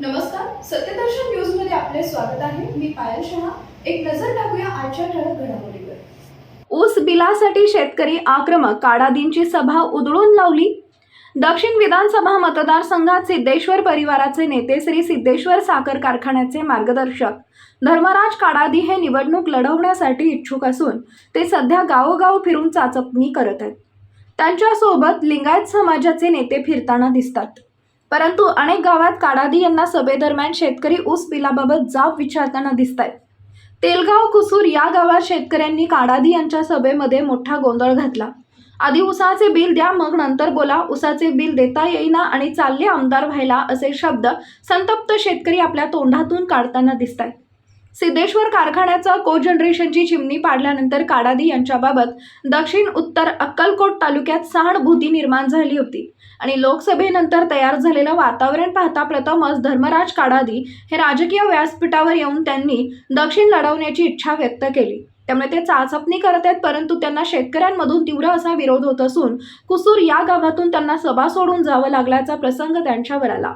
नमस्कार सत्यदर्शन न्यूजमध्ये आपले स्वागत आहे. मी पायल शहा. एक नजर टाकूया आजच्या ठळक घडामोडीवर. ऊस बिलासाठी शेतकरी आक्रमक काडादींची सभा उधळून लावली. दक्षिण विधानसभा मतदारसंघात सिद्धेश्वर परिवाराचे नेते श्री सिद्धेश्वर साखर कारखान्याचे मार्गदर्शक. धर्मराज काडादी हे निवडणूक लढवण्यासाठी इच्छुक असून ते सध्या गावोगाव फिरून चाचपणी करत आहेत. त्यांच्यासोबत लिंगायत समाजाचे नेते फिरताना दिसतात. परंतु अनेक गावात काडादी यांना सभेदरम्यान शेतकरी ऊस बिलाबाबत जाब विचारताना दिसत आहेत तेलगाव कुसूर या गावात शेतकऱ्यांनी काडादी यांच्या सभेमध्ये मोठा गोंधळ घातला. आधी उसाचे बिल द्या मग नंतर बोला. उसाचे बिल देता येईना आणि चालले आमदार व्हायला असे शब्द संतप्त शेतकरी आपल्या तोंडातून काढताना दिसत आहेत सिद्धेश्वर कारखान्याचा को जनरेशनची चिमणी पाडल्यानंतर काडादी यांच्याबाबत दक्षिण उत्तर अक्कलकोट तालुक्यात सहानुभूती निर्माण झाली होती. आणि लोकसभेनंतर तयार झालेलं वातावरण पाहता प्रथमच धर्मराज काडादी हे राजकीय व्यासपीठावर येऊन त्यांनी दक्षिण लढवण्याची इच्छा व्यक्त केली. त्यामुळे ते चाचपणी करत आहेत परंतु त्यांना शेतकऱ्यांमधून तीव्र असा विरोध होत असून कुसूर या गावातून त्यांना सभा सोडून जावं लागल्याचा प्रसंग त्यांच्यावर आला.